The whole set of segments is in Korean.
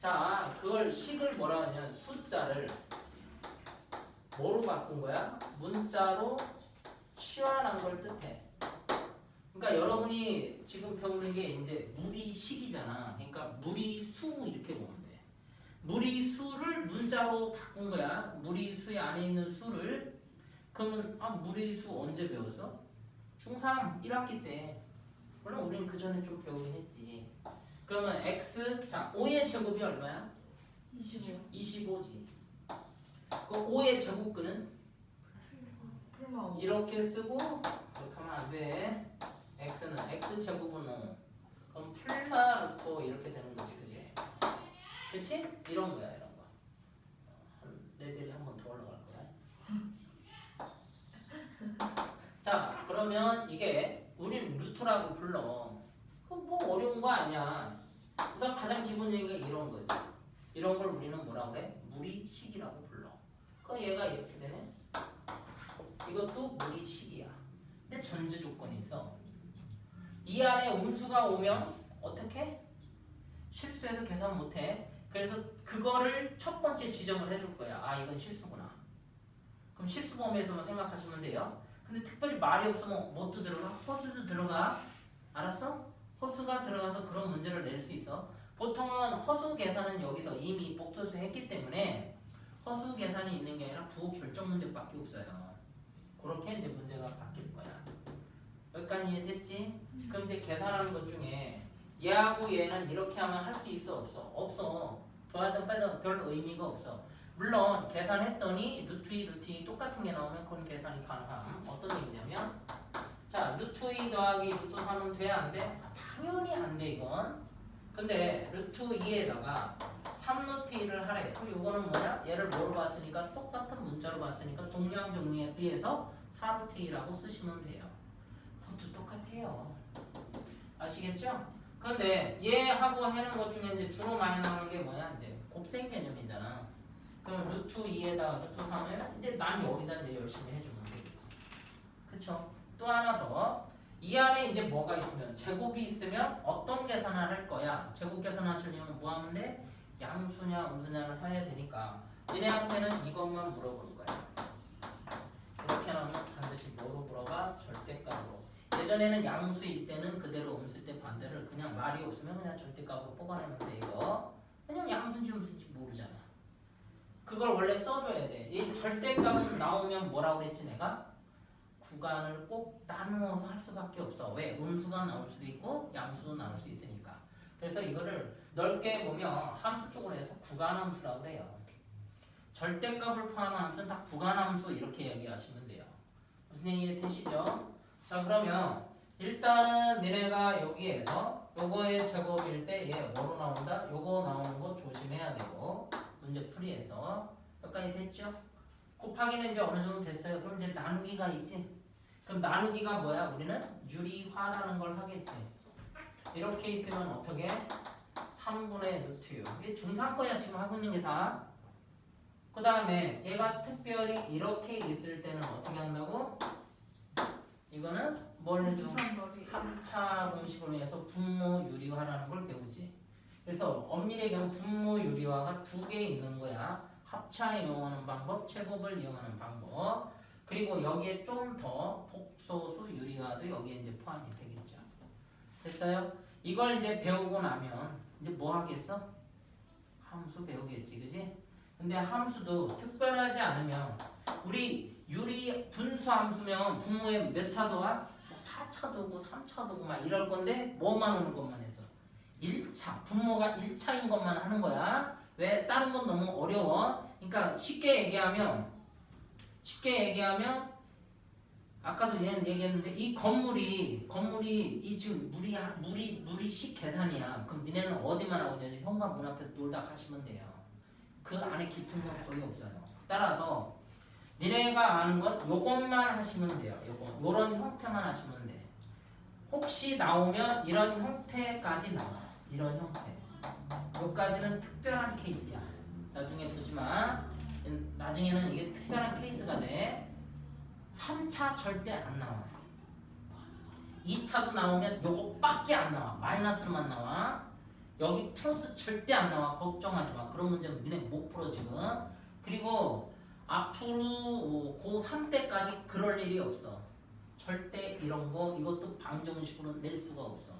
자, 그걸 식을 뭐라 하냐면 숫자를 뭐로 바꾼 거야? 문자로 치환한 걸 뜻해. 그러니까 여러분이 지금 배우는 게 이제 무리식이잖아. 그러니까 무리수 이렇게 보면 돼. 무리수를 문자로 바꾼 거야. 무리수의 안에 있는 수를. 그러면 아 무리수 언제 배웠어? 중3 1학기 때. 물론 우리는 그 전에 좀 배우긴 했지. 그러면 x 자 5의 제곱이 얼마야? 25 25지. 그 5의 제곱근은 풀마 이렇게 쓰고 그렇게 하면 안 돼. x는 x 제곱은 5. 그럼 풀마 루토 이렇게 되는 거지, 그지? 그치? 이런 거야, 이런 거. 한 레벨이 한 번 더 올라갈 거야. 자, 그러면 이게 우리는 루트라고 불러. 그럼 뭐 어려운 거 아니야. 우선 가장 기본적인 게 이런 거지. 이런 걸 우리는 뭐라 그래? 무리식이라고 불러. 그럼 얘가 이렇게 되네. 이것도 무리식이야. 근데 전제 조건이 있어. 이 안에 음수가 오면 어떻게? 실수해서 계산 못해. 그래서 그거를 첫 번째 지정을 해줄 거야. 아 이건 실수구나. 그럼 실수 범위에서만 생각하시면 돼요. 근데 특별히 말이 없으면 뭐도 들어가? 허수도 들어가. 알았어? 허수가 들어가서 그런 문제를 낼 수 있어. 보통은 허수 계산은 여기서 이미 복소수 했기 때문에 허수 계산이 있는 게 아니라 부호 결정 문제밖에 없어요. 그렇게 이제 문제가 바뀔 거야. 여기까지 이해됐지? 그럼 이제 계산하는 것 중에 얘하고 얘는 이렇게 하면 할 수 있어 없어? 없어. 더하든 빼든 별 의미가 없어. 물론 계산했더니 루트 2, 루트 2 똑같은 게 나오면 그건 계산이 가능함. 어떤 얘기냐면 자 루트 2 더하기 루트 3은 돼? 안 돼? 아, 당연히 안 돼 이건. 근데 루트 2에다가 3루트 2를 하래. 그럼 이거는 뭐냐? 얘를 뭐로 봤으니까 똑같은 문자로 봤으니까 동량 정리에 의해서 4루트 2라고 쓰시면 돼요. 그것도 똑같아요. 아시겠죠? 근데 얘하고 하는 것 중에 이제 주로 많이 나오는 게 뭐야? 이제 곱셈 개념이잖아. 그럼 루트 2에다가 루트 3을 이제 난 여기다 이제 열심히 해주면 되겠지. 그쵸? 또 하나 더. 이 안에 이제 뭐가 있으면 제곱이 있으면 어떤 계산을 할 거야? 제곱 계산하시려면 뭐 하면 돼? 양수냐 음수냐를 해야 되니까 얘네한테는 이것만 물어볼 거야. 이렇게 나오면 반드시 뭐로 물어봐? 절대값으로. 예전에는 양수일 때는 그대로 음수일 때 반대를 그냥 말이 없으면 그냥 절대값으로 뽑아내면 돼 이거. 왜냐면 양수인지 음수인지 모르잖아. 그걸 원래 써줘야 돼. 이 절대값은 나오면 뭐라고 그랬지 내가? 구간을 꼭 나누어서 할 수밖에 없어. 왜? 음수가 나올 수도 있고 양수도 나올 수 있으니까. 그래서 이거를 넓게 보면 함수 쪽으로 해서 구간함수라고 그래요. 절대값을 포함한 함수는 다 구간함수 이렇게 얘기하시면 돼요. 무슨 얘기 되시죠? 자 그러면 일단은 니네가 여기에서 요거의 제곱일 때얘 뭐로 나온다? 요거 나오는 거 조심해야 되고 문제 풀이에서 여기까지 됐죠? 곱하기는 이제 어느 정도 됐어요. 그럼 이제 나누기가 있지? 그럼 나누기가 뭐야? 우리는 유리화라는 걸 하겠지. 이렇게 있으면 어떻게? 3분의 루트 6. 이게 중3 거야 지금 하고 있는 게 다. 그 다음에 얘가 특별히 이렇게 있을 때는 어떻게 한다고? 이거는 뭘 해줘? 합차 공식으로 해서 분모 유리화라는 걸 배우지. 그래서 엄밀히 얘기하면 분모 유리화가 두 개 있는 거야. 합차 이용하는 방법, 제곱을 이용하는 방법. 그리고 여기에 좀 더 복소수 유리화도 여기에 이제 포함이 되겠죠. 됐어요? 이걸 이제 배우고 나면 이제 뭐 하겠어? 함수 배우겠지, 그지? 근데 함수도 특별하지 않으면 우리 유리 분수 함수면 분모에 몇차 더하? 뭐 4차 더고 3차 더고 막 이럴 건데 뭐만 오는 것만 해서 1차 분모가 1차인 것만 하는 거야. 왜? 다른 건 너무 어려워. 그러니까 쉽게 얘기하면 쉽게 얘기하면 아까도 얘 얘기했는데 이 건물이 건물이 이 지금 물이 물이 물이식 계산이야. 그럼 니네는 어디만 하고 있냐? 현관 문 앞에 놀다 가시면 돼요. 그 안에 깊은 건 거의 없어요. 따라서 니네가 아는 것 요것만 하시면 돼요. 요거 요런 형태만 하시면 돼. 혹시 나오면 이런 형태까지 나와. 이런 형태. 요까지는 특별한 케이스야. 나중에 보지만 나중에는 이게 특별한 케이스가 돼. 3차 절대 안 나와. 2차도 나오면 요거밖에 안 나와. 마이너스로만 나와. 여기 플러스 절대 안 나와 걱정하지 마 그런 문제는 니네 못 풀어 지금 그리고 앞으로 고3 때까지 그럴 일이 없어 절대 이런 거 이것도 방정식으로 낼 수가 없어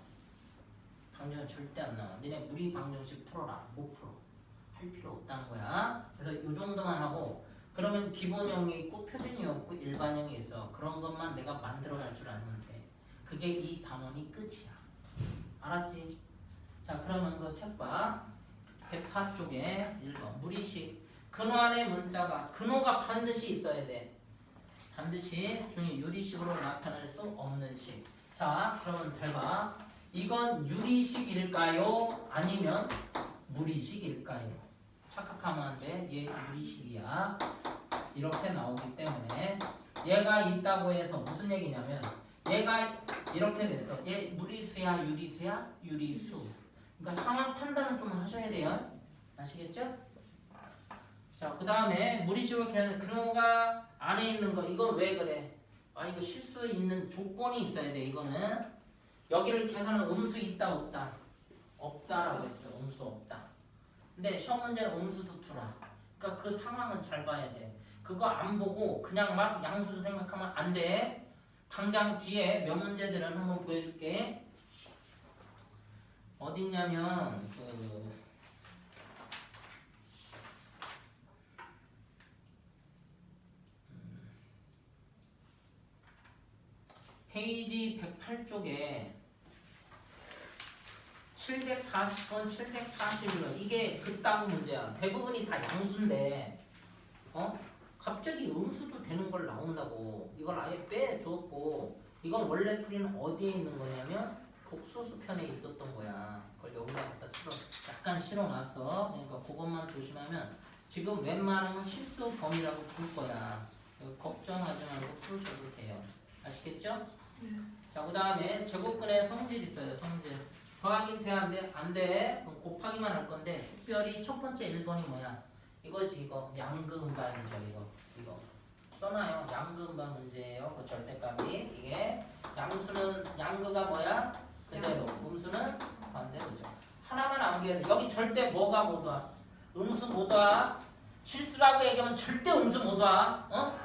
방정은 절대 안 나와 니네 무리 방정식 풀어라 못 풀어 할 필요 없다는 거야 그래서 요 정도만 하고 그러면 기본형이 있고 표준형이 있고 일반형이 있어 그런 것만 내가 만들어갈 줄돼 그게 이 단원이 끝이야 알았지? 자 그러면 그 책봐 104쪽에 1번 무리식 안에 문자가 근호가 반드시 있어야 돼 반드시 중에 유리식으로 나타낼 수 없는 식. 자, 그러면 잘 봐. 이건 유리식일까요? 아니면 무리식일까요? 착각하면 안 돼. 얘 유리식이야. 이렇게 나오기 때문에 얘가 있다고 해서 무슨 얘기냐면 얘가 이렇게 됐어. 얘 무리수야, 유리수야? 유리수. 그러니까 상황 판단은 좀 하셔야 돼요. 아시겠죠? 자, 그 다음에 무리식으로 계산 근호가 안에 있는 거 이건 왜 그래? 아 이거 실수에 있는 조건이 있어야 돼 이거는 여기를 계산은 음수 있다 없다 없다라고 했어 근데 시험 문제는 음수도 두라 그러니까 그 상황은 잘 봐야 돼. 그거 안 보고 그냥 막 양수도 생각하면 안 돼. 당장 뒤에 몇 문제들은 한번 보여줄게. 어딨냐면 그 페이지 108쪽에 740번, 741번 이게 그따구 문제야. 대부분이 다 양수인데 어? 갑자기 음수도 되는 걸 나온다고 이걸 아예 빼줬고 이건 원래 풀이는 어디에 있는 거냐면 복소수 편에 있었던 거야. 그걸 여기다 갖다 실어 약간 실어놨어. 그러니까 그것만 조심하면 지금 웬만하면 실수 범위라고 줄 거야. 걱정하지 말고 풀으셔도 돼요. 아시겠죠? 자, 그 다음에 제곱근의 성질 있어요, 성질. 더하긴 돼, 안 돼? 안 돼. 그럼 곱하기만 할 건데, 특별히 첫 번째 1번이 뭐야? 이거지, 이거. 양금반이죠, 이거. 이거. 써놔요. 양금반 문제예요. 그 절대값이. 이게. 양수는, 양그가 뭐야? 그대로. 음수는 반대로죠. 하나만 암기해야 돼. 여기 절대 뭐가 못 와? 음수 못 와. 실수라고 얘기하면 절대 음수 못 와. 어?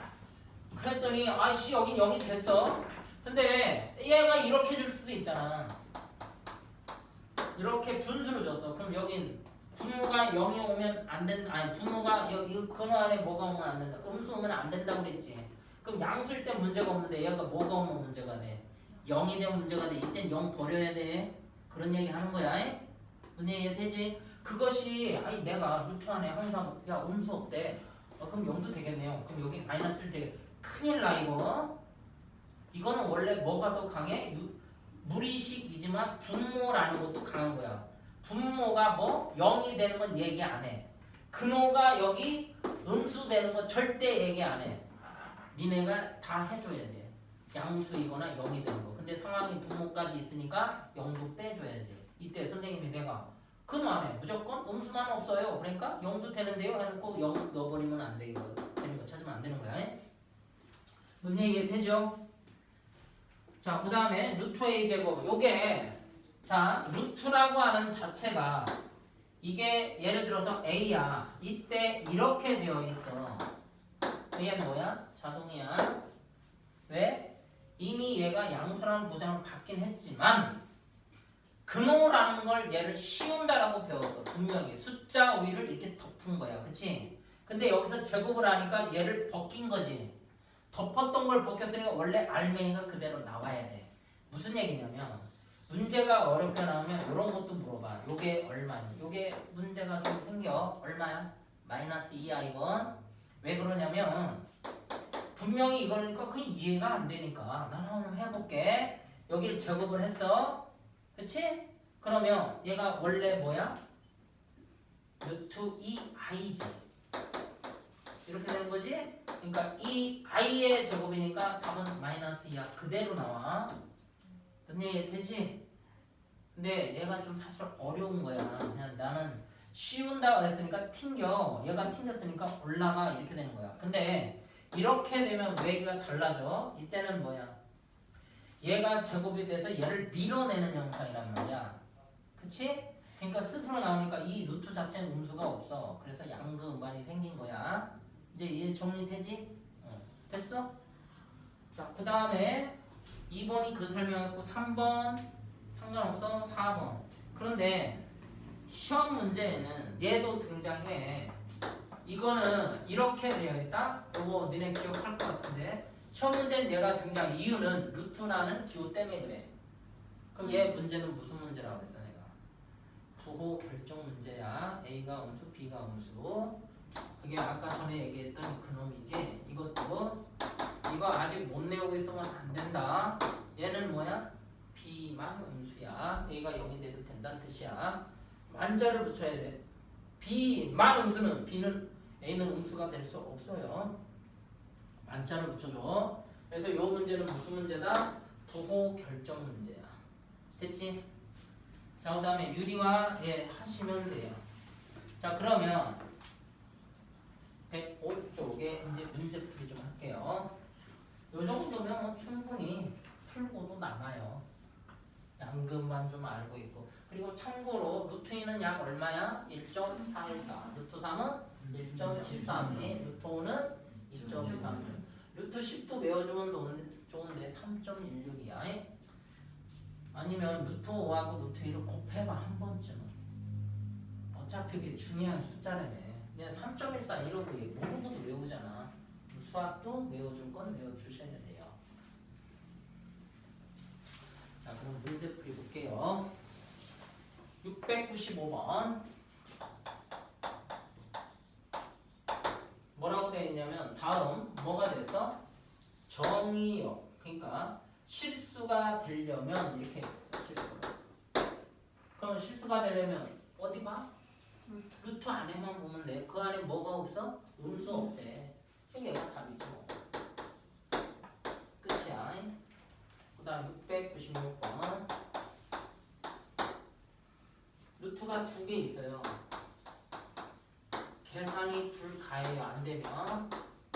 그랬더니, 아씨, 여기, 여기 됐어. 근데 얘가 이렇게 줄 수도 있잖아. 이렇게 분수를 줬어. 그럼 여긴 분모가 0이 오면 안 된, 아니 분모가 여기 근호 안에 뭐가 오면 안 된다. 음수 오면 안 된다고 그랬지. 그럼 양수일 때 문제가 없는데 얘가 뭐가 오면 문제가 돼. 0이 되면 문제가 돼. 이땐 0 버려야 돼. 그런 얘기 하는 거야. 에? 무슨 얘기 되지? 그것이 아니 내가 루트 안에 항상 야 음수 없대. 어, 그럼 0도 되겠네요. 그럼 여기 마이너스일 때 큰일 나 이거. 이거는 원래 뭐가 더 강해? 유- 무리식이지만 분모라는 것도 강한 거야. 분모가 뭐 0이 되는 건 얘기 안 해. 근호가 여기 음수 되는 건 절대 얘기 안 해. 니네가 다 해줘야 돼. 양수이거나 0이 되는 거. 근데 상황이 분모까지 있으니까 0도 빼줘야지. 이때 선생님이 내가 근호 안에 무조건 음수만 없어요. 그러니까 0도 되는데요. 해놓고 0 넣어버리면 안 돼. 이거 되는 거 찾으면 안 되는 거야. 무슨 얘기 되죠? 자, 그 다음에 루트 A 제곱. 요게, 자, 루트라고 하는 자체가 이게 예를 들어서 A야. 이때 이렇게 되어 있어. 얘 뭐야? 자동이야. 왜? 이미 얘가 양수라는 보장을 받긴 했지만, 근호라는 걸 얘를 씌운다라고 배웠어. 분명히. 숫자 5를 이렇게 덮은 거야. 그치? 근데 여기서 제곱을 하니까 얘를 벗긴 거지. 덮었던 걸 벗겼으니까 원래 알맹이가 그대로 나와야 돼. 무슨 얘기냐면 문제가 어렵게 나오면 이런 것도 물어봐. 요게 얼마니? 요게 문제가 좀 생겨. 얼마야? 마이너스 2야 이건. 왜 그러냐면 분명히 이거니까 그 이해가 안 되니까 나는 한번 해볼게. 여기를 제곱을 했어. 그치? 그러면 얘가 원래 뭐야? 루트 2i지. 이렇게 되는 거지? 그러니까 이 i의 제곱이니까 답은 마이너스 2야. 그대로 나와. 얘기 되지? 근데 얘가 좀 사실 어려운 거야. 그냥 나는 쉬운다 그랬으니까 튕겨. 얘가 튕겼으니까 올라가 이렇게 되는 거야. 근데 이렇게 되면 외기가 달라져. 이때는 뭐야? 얘가 제곱이 돼서 얘를 밀어내는 형상이란 말이야. 그치? 그러니까 스스로 나오니까 이 루트 자체는 음수가 없어. 그래서 양그 음반이 생긴 거야. 이제 이해 정리되지? 어. 됐어? 자, 그 다음에 2번이 그 설명했고 3번 상관없어 4번. 그런데 시험 문제에는 얘도 등장해. 이거는 이렇게 되어 있다. 이거 니네 기억할 것 같은데 시험 문제는 얘가 등장 이유는 루트라는 기호 때문에 그래. 그럼 얘 문제는 무슨 문제라고 그랬어 내가? 부호 결정 문제야. A가 음수, B가 음수. 그게 아까 전에 얘기했던 그놈이지. 이것도 이거 아직 못 내우고 있으면 안 된다. 얘는 뭐야? B만 음수야. A가 0이 돼도 된다는 뜻이야. 만자를 붙여야 돼. B만 음수는 B는 A는 음수가 될 수 없어요. 만자를 붙여줘. 그래서 이 문제는 무슨 문제다? 부호 결정 문제야. 됐지? 자, 그 다음에 유리와 예 하시면 돼요. 자, 그러면 105쪽에 이제 문제 풀이 좀 할게요. 요 정도면 뭐 충분히 풀고도 남아요. 양금만 좀 알고 있고. 그리고 참고로 루트 2는 약 얼마야? 1.414. 루트 3은 1.73. 루트 5는 2.3. 루트 10도 외워주면 좋은데- 좋은데 3.16이야. 아니면 루트 5하고 루트 2를 곱해봐 한 번쯤은. 어차피 그게 중요한 숫자라며. 그냥 3.14 이러고 얘 모르고도 외우잖아. 수학도 외워줄 건 외워주셔야 돼요. 자, 그럼 문제 풀이 볼게요. 695번. 뭐라고 되어 있냐면 다음 뭐가 됐어? 정의역. 그러니까 실수가 되려면 이렇게 됐어. 실수가. 그럼 실수가 되려면 어디 봐? 루트 안에만 보면 돼. 그 안에 뭐가 없어? 음수 없대. 얘가 답이죠. 끝이야. 그 다음 696번. 루트가 두 개 있어요. 계산이 불가해요. 안 되면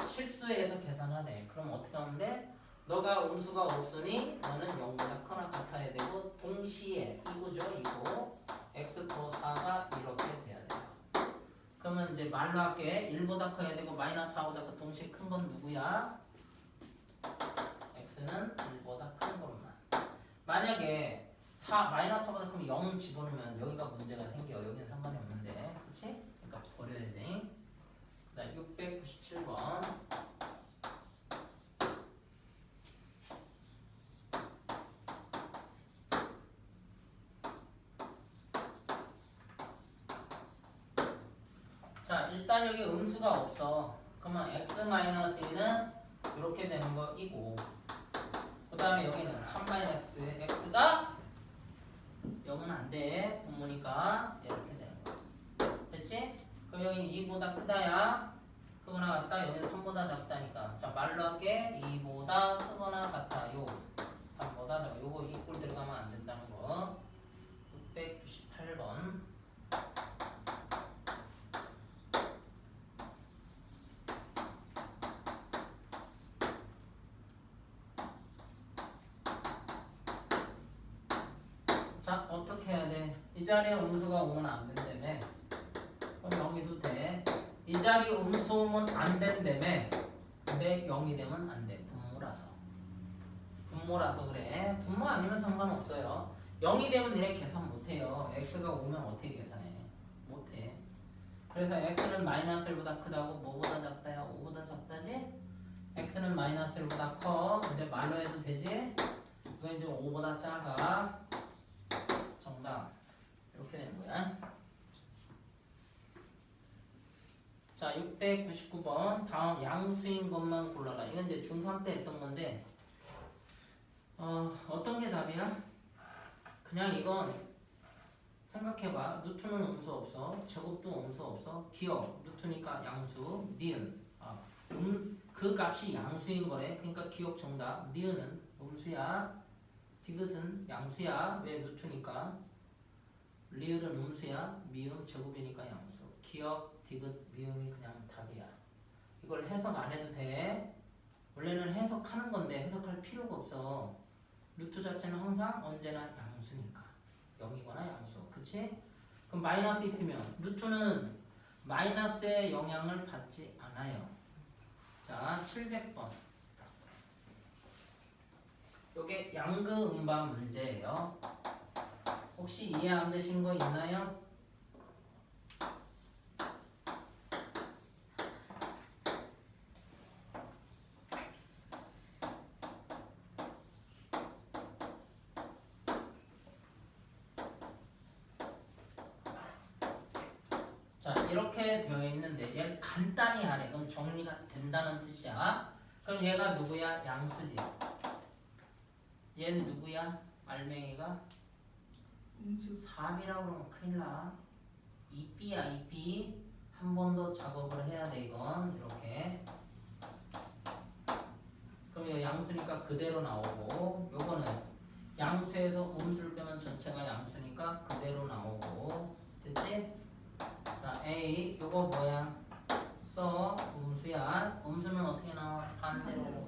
실수해서 계산하래. 그럼 어떻게 하면 돼? 너가 음수가 없으니 너는 0보다 크거나 같아야 되고 동시에 이거죠. 이거 x 플러스 4가 이렇게 돼야 돼요. 그러면 이제 말로 할게 1보다 커야 되고 마이너스 4보다 그 동시에 큰 건 누구야? x는 1보다 큰 것만. 만약에 4 마이너스 4보다 크면 0 집어넣으면 여기가 문제가 생겨. 여기는 상관이 없는데, 그렇지? 그러니까 버려야 돼. 그다음 697번. 자, 일단 음수가 없어. 그러면 x-2는 이렇게 되는 거 이고 그 다음에 여기는 3-x x가 0은 안 돼. 분모니까 이렇게 되는 거. 됐지? 그럼 여기 2보다 크다야. 크거나 같다. 여기는 3보다 작다니까. 자, 말로 할게. 2보다 크거나. 3보다 작아. 요거 이꼴 들어가면 안 된다는 거. 698번. 자, 어떻게 해야 돼? 이 자리에 음수가 오면 안 된다며. 그럼 0이도 돼. 이 자리 음수 오면 안 된다며. 근데 0이 되면 안 돼. 분모라서. 분모라서 그래. 분모 아니면 상관없어요. 0이 되면 얘 계산 못해요. x가 오면 어떻게 계산해? 못해. 그래서 x는 마이너스 1보다 크다고 뭐보다 작다야? 5보다 작다지? x는 마이너스 1보다 커. 이제 말로 해도 되지? 이거 이제 5보다 작아. 되는 거야. 자, 699번 다음 양수인 것만 골라라. 이건 이제 중3 때 했던 건데 어, 어떤 게 답이야? 그냥 이건 생각해봐. 루트는 음수 없어. 제곱도 음수 없어. 기억 루트니까 양수. 니은 아, 음, 그 값이 양수인 거래. 그러니까 기억 정답. 니은은 음수야. 디귿은 양수야. 왜 루트니까? 리을은 음수야. 미음 제곱이니까 양수. 기억, 디귿, 미음이 그냥 답이야. 이걸 해석 안 해도 돼. 원래는 해석하는 건데 해석할 필요가 없어. 루트 자체는 항상 언제나 양수니까. 0이거나 양수. 그치? 그럼 마이너스 있으면 루트는 마이너스의 영향을 받지 않아요. 자, 700번. 요게 양그 음반 문제예요. 혹시 이해 안 되신 거 있나요? 자 이렇게 되어 있는데 얘를 간단히 하래. 그럼 정리가 된다는 뜻이야. 그럼 얘가 누구야? 양수지. 얘는 누구야? 알맹이가 음수 3이라고 그러면 큰일 나. 2B야 2B 한 번 더 작업을 해야 돼 이건. 이렇게. 그럼 이거 양수니까 그대로 나오고 요거는 양수에서 음수를 빼면 전체가 양수니까 그대로 나오고. 됐지? 자 A 요거 뭐야? 써. 음수야. 음수는 어떻게 나와? 반대로.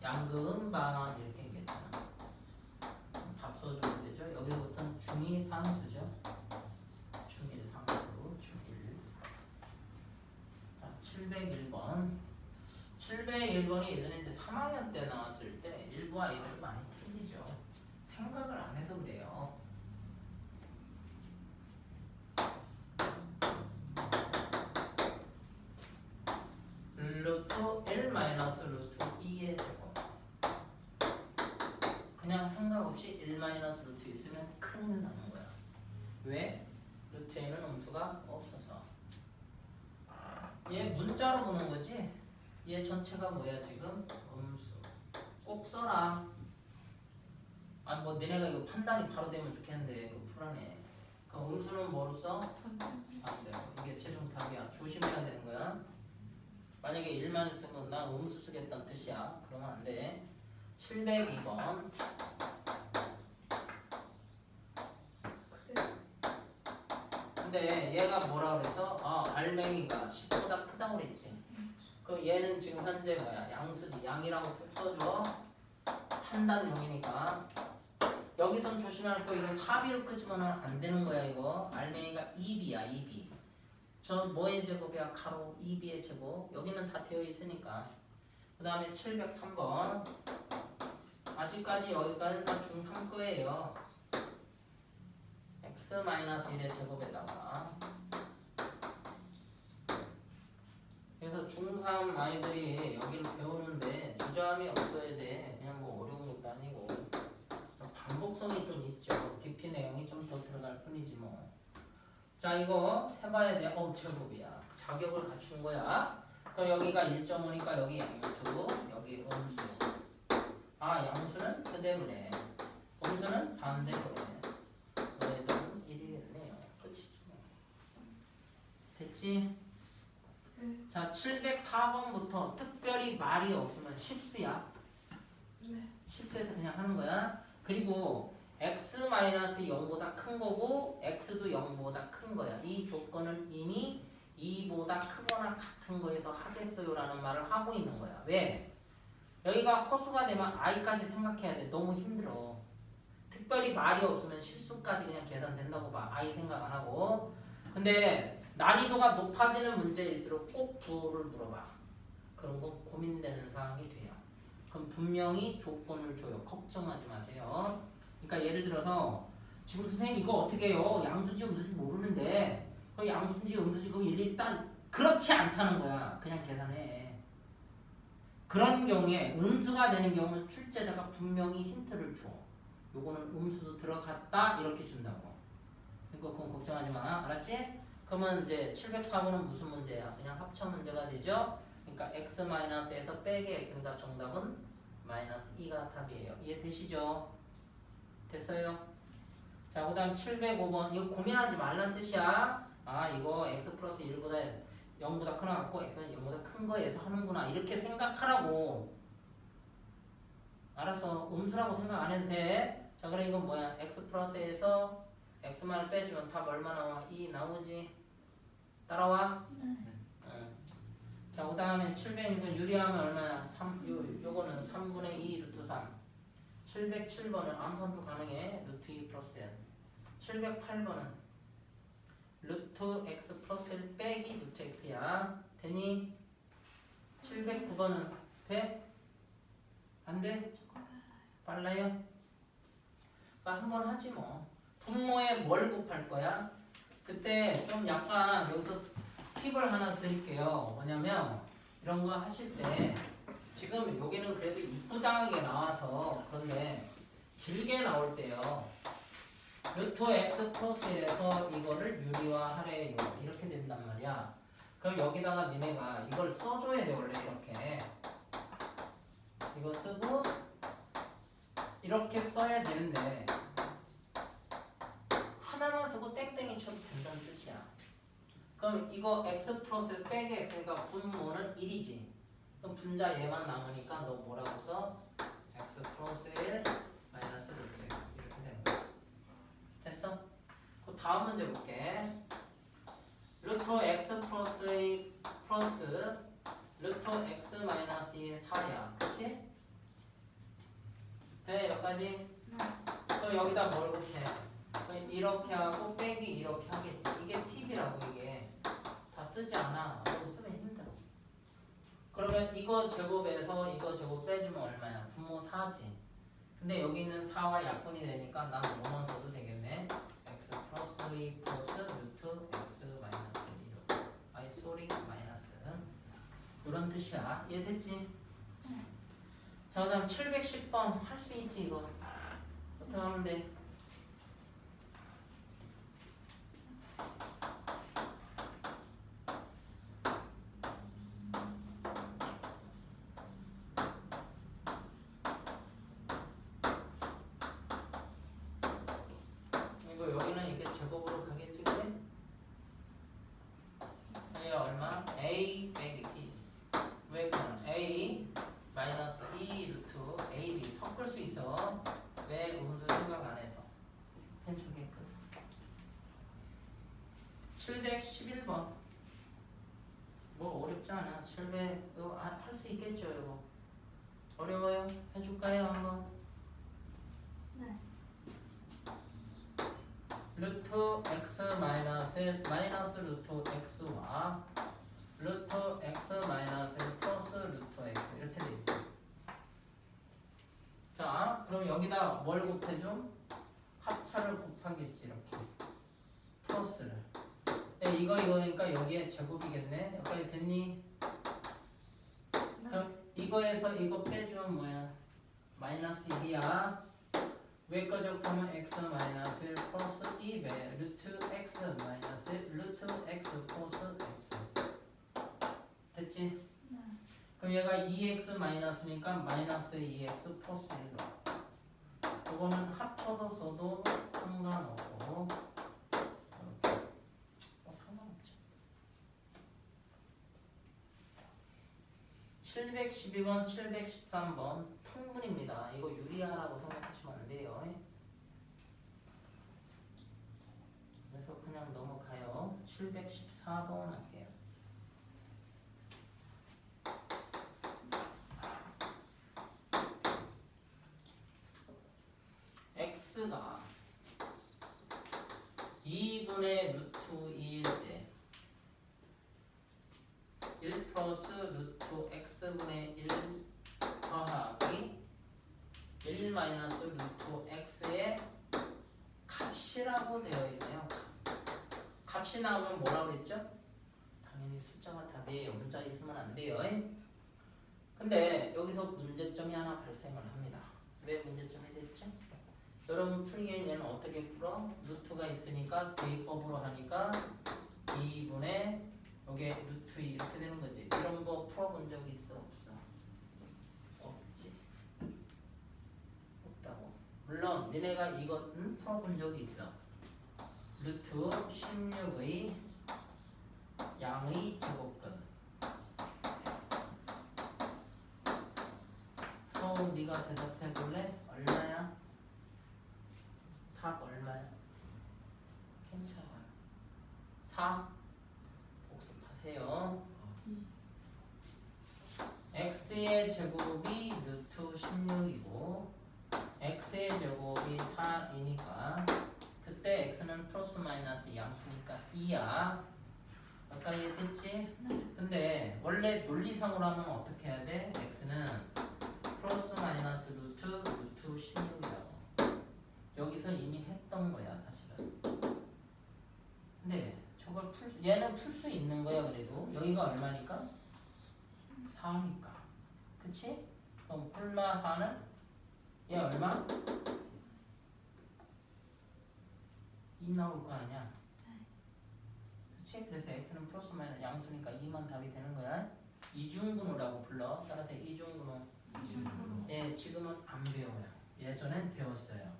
양금 반환 이렇게 얘기했잖아 답 써주면 되죠 여기부터는 중이 상수죠. 중일 상수 중일. 자 701번. 701번이 예전에 이제 3학년 때 나왔을 때 일부 아이들이 많이 틀리죠. 생각을 안 해서 그래요. 루트 1 마이너스 루트 2의 제곱. 그냥 생각 없이 1 마이너스 루트 있으면 큰일 나는 거야 왜? 루트에는 음수가 없어서 얘 문자로 보는 거지 얘 전체가 뭐야 지금? 음수 꼭 써라 아니 뭐 너네가 이거 판단이 바로 되면 좋겠는데 그 풀하네 그 음수는 뭐로 써? 안 돼. 이게 최종 답이야. 조심해야 되는 거야. 만약에 1만 쓰면 난 음수 쓰겠다는 뜻이야. 그러면 안 돼. 702번. 그래 근데 얘가 뭐라 그래서? 아, 알맹이가 10보다 크다고 그랬지. 그럼 얘는 지금 현재 뭐야? 양수지. 양이라고 써줘. 판단용이니까. 여기선 조심할 거 이거 4비로 끄지면 안 되는 거야 이거. 알맹이가 2비야 2비. 저 뭐의 제곱이야? 가로 2b의 제곱. 여기는 다 되어 있으니까. 그 다음에 703번. 아직까지 여기까지는 다 중3 거예요. X-1의 제곱에다가. 그래서 중3 아이들이 여기를 배우는데 주저함이 없어야 돼. 그냥 뭐 어려운 것도 아니고. 반복성이 좀 있죠. 깊이 내용이 좀 더 들어갈 뿐이지 뭐. 자 이거 해봐야 돼. 어 제곱이야. 자격을 갖춘 거야. 그럼 여기가 1.5니까 여기 양수, 여기 음수. 아 양수는 그대로네. 음수는 반대로네. 너희들은 1이겠네요. 끝이지 뭐. 됐지? 네. 자 704번부터 특별히 말이 없으면 실수야. 네 실수해서 그냥 하는 거야. 그리고 x-0보다 큰 거고 x도 0보다 큰 거야. 이 조건은 이미 2보다 크거나 같은 거에서 하겠어요라는 말을 하고 있는 거야. 왜? 여기가 허수가 되면 i까지 생각해야 돼. 너무 힘들어. 특별히 말이 없으면 실수까지 그냥 계산된다고 봐. i 생각 안 하고. 근데 난이도가 높아지는 문제일수록 꼭 부호를 물어봐. 그런 건 고민되는 사항이 돼요. 그럼 분명히 조건을 줘요. 걱정하지 마세요. 그러니까 예를 들어서 지금 선생님 이거 어떻게 해요? 양수지 음수지 모르는데 그 양수지 음수지 그럼 일일이 딱 그렇지 않다는 거야. 그냥 계산해. 그런 경우에 음수가 되는 경우는 출제자가 분명히 힌트를 줘. 요거는 음수도 들어갔다 이렇게 준다고. 그러니까 그건 걱정하지 마. 알았지? 그러면 이제 704번은 무슨 문제야? 그냥 합쳐 문제가 되죠? 그러니까 x-에서 빼기 x니까 정답은 마이너스 2가 답이에요. 이해되시죠? 됐어요? 자, 그 다음 705번. 이거 고민하지 말란 뜻이야. 아, 이거 x 플러스 1보다 0보다 크나 갖고 x는 0보다 큰 거에서 하는구나. 이렇게 생각하라고. 알았어. 음수라고 생각 안 해도 돼. 자, 그럼 이건 뭐야? x 플러스에서 x만을 빼주면 답 얼마 나와? 2 나오지? 따라와? 응. 자, 그 다음에 706번 유리하면 얼마나? 3, 요, 요거는 3분의 2 루트 3. 707번은 암산도 가능해. 루트 2 플러스 n. 708번은 루트 x 플러스 1 빼기 루트 x야. 되니? 709번은 돼? 안 돼? 빨라요? 그러니까 한번 하지 뭐. 분모에 뭘 곱할 거야? 그때 좀 약간 여기서 팁을 하나 드릴게요. 뭐냐면 이런 거 하실 때 지금 여기는 그래도 이쁘장하게 나와서 그런데 길게 나올 때요. 루트 x 플러스 1에서 이거를 유리화하래요. 이렇게 된단 말이야. 그럼 여기다가 니네가 이걸 써줘야 돼 원래 이렇게. 이거 쓰고 이렇게 써야 되는데 땡땡이 쳐도 된다는 뜻이야. 그럼 이거 x 플러스 빼기 x니까 분모는 1이지. 그럼 분자 얘만 남으니까 너 뭐라고 써? x 플러스 1 마이너스 루트 x 이렇게 되는 거지. 됐어? 그 다음 문제 볼게. 루트 x 플러스 2 플러스 루트 x 마이너스 2의 4야. 그치? 돼 여기까지? 그럼 여기다 뭘 곱해? 이렇게 하고 빼기 이렇게 하겠지. 이게 팁이라고 이게 다 쓰지 않아. 너무 쓰면 힘들어. 그러면 이거 제곱에서 이거 제곱 빼주면 얼마야? 분모 4지. 근데 여기 있는 4와 약분이 되니까 난 5만 써도 되겠네. x 플러스 2 플러스 루트 x 마이너스 1 아이 소리 마이너스 이런 뜻이야. 이해됐지? 자 그 다음 710번 할 수 있지 이거. 어떻게 하면 돼? 이거 여기는 이게 제곱으로 가겠지 그래? A 얼마? A 빼기 B 왜 그럼 A 마이너스 2 루트 AB 섞을 수 있어 왜 음수 생각 안 해서 펜초계 끝 711번 뭐 어렵지 않아 700 이거 할 수 있겠죠 이거 어려워요? 해줄까요 한번? 네. 루트 x 마이너스 1 마이너스 루트 x와 루트 x 마이너스 1 플러스 루트 x 이렇게 돼 있어. 자, 그럼 여기다 뭘 곱해줘? 합차를 곱하겠지 이렇게 플러스를. 네, 이거 이거니까 여기에 제곱이겠네. 여기까지 됐니? 그럼 이거에서 이거 빼주면 뭐야? 마이너스 1이야. 외과 적하면 x 마이너스 1 플러스 2배 루트 x 마이너스 1 루트 x 플러스 x 됐지? 네. 그럼 얘가 2x 마이너스니까 마이너스 2x 플러스 1로 이거는 합쳐서 써도 상관없고 이렇게 어, 상관없죠 712번 713번 통분입니다. 이거 유리하라고 생각하시면 안 돼요. 그래서 그냥 넘어가요. 714번 할게요. X가 2분의 루트 2일 때 1 플러스 루트 x분의 1 더하기 1 마이너스 루트 x의 값이라고 되어 있네요. 값이 나오면 뭐라고 그랬죠? 당연히 숫자가 답이에요. 문자 있으면 안 돼요. 근데 여기서 문제점이 하나 발생을 합니다. 왜 문제점이 됐죠? 여러분 풀이에 얘는 어떻게 풀어? 루트가 있으니까 대입법으로 하니까 2분의 여기에 루트 2 이렇게 되는 거지. 이런 거 풀어본 적 있어? 없어? 없지. 없다고. 물론 니네가 이것은 풀어본 적이 있어. 루트 16의 양의 제곱근. 서우 네가 대답해 볼래? 얼마야? 답 얼마야? 괜찮아. 4 복습하세요. x의 제곱이 루트 16이고 x의 제곱이 4이니까 그때 x는 플러스 마이너스 양수니까 2야. 아까 이해됐지? 네. 근데 원래 논리상으로 하면 어떻게 해야 돼? x는 플러스 마이너스 루트 루트 16이라고. 여기서 이미 했던 거야 사실은. 근데 저걸 풀 수, 얘는 풀 수 있는 거야 그래도 여기가 얼마니까? 4니까. 그치? 그럼 뿔마 4는 얘 얼마? 2 나올 거 아니야? 그치? 그래서 x는 플러스 마이너스 양수니까 2만 답이 되는 거야. 이중분호라고 불러. 따라서. 이중분호. 예, 지금은 안 배워요. 예전엔 배웠어요.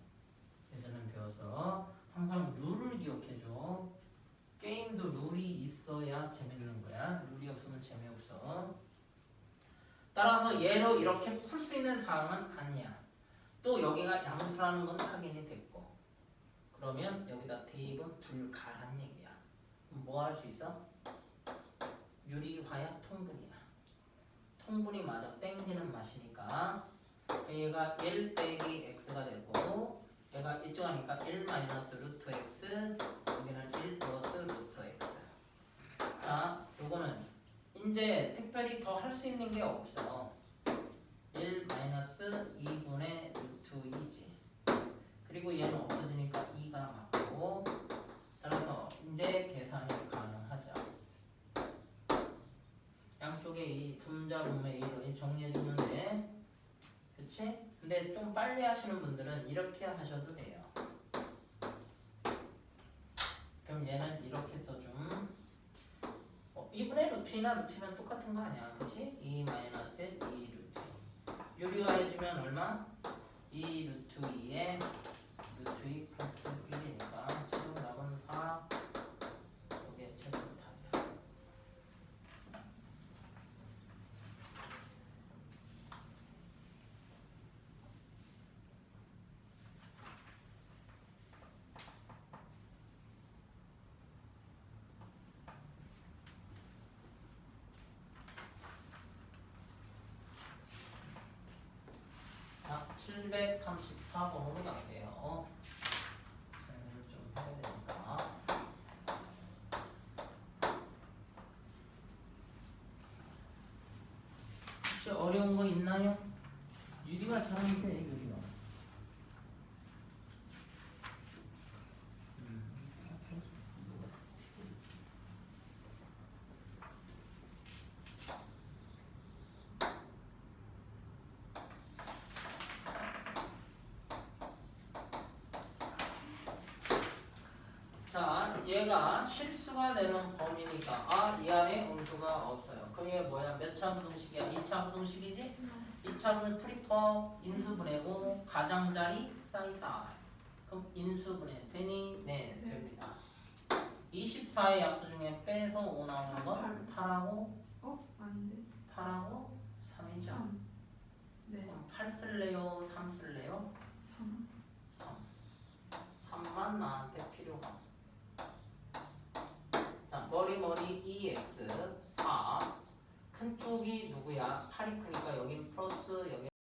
예전엔 배워서 항상 룰을 기억해줘. 게임도 룰이 있어야 재밌는 거야. 룰이 없으면 재미없어. 따라서 얘로 이렇게 풀 수 있는 사항은 아니야. 또 여기가 양수라는 건 확인이 됐고. 그러면 여기다 대입은 불가란 얘기야. 뭐 할 수 있어? 유리화약 통분이야. 통분이 마저 땡기는 맛이니까 얘가 1 빼기 x가 되고 얘가 이쪽 하니까 1 마이너스 루트 x 여기는 1 플러스 루트 x 자 요거는 이제 특별히 더 할 수 있는 게 없어 1 마이너스 2분의 루트 2지 그리고 얘는 없어지니까 2가 맞고 따라서 이제 계산이 가능하죠 양쪽에 이 분자 분의 A로 정리해 주면 돼 그치? 근데 좀 빨리 하시는 분들은 이렇게 하셔도 돼요. 그럼 얘는 이렇게 써줌. 어, 2분의 루트나 루트면 똑같은 거 아니야. 그치? 2 마이너스 2 루트. 유리화해주면 얼마? 2 루트 2에 루트 2 플러스 1이니까 최종 답은 4. 이게 최종 답이야. 자, 734번으로 갈게요. 이걸 좀 해야 되니까. 혹시 어려운 거 있나요? 유리가 잘하는데 유리가. 음. 자, 얘가 실수가 되는 범위니까 아, 이 안에 음수가 없어 얘 뭐야? 몇차 부등식이야? 2차 부등식이지? 2차분은 프리퍼 인수분해고 가장자리 사이사 그럼 인수분해 되니? 네, 네. 됩니다 24의 약수 중에 빼서 5 나오는 건 팔. 8하고 어? 아닌데. 8하고 3이죠 3. 네. 그럼 8 쓸래요? 3 쓸래요? 3. 3 3만 나한테 필요함 자, 머리 머리 2x 4 큰 쪽이 누구야? 8이 크니까 여긴 플러스 여기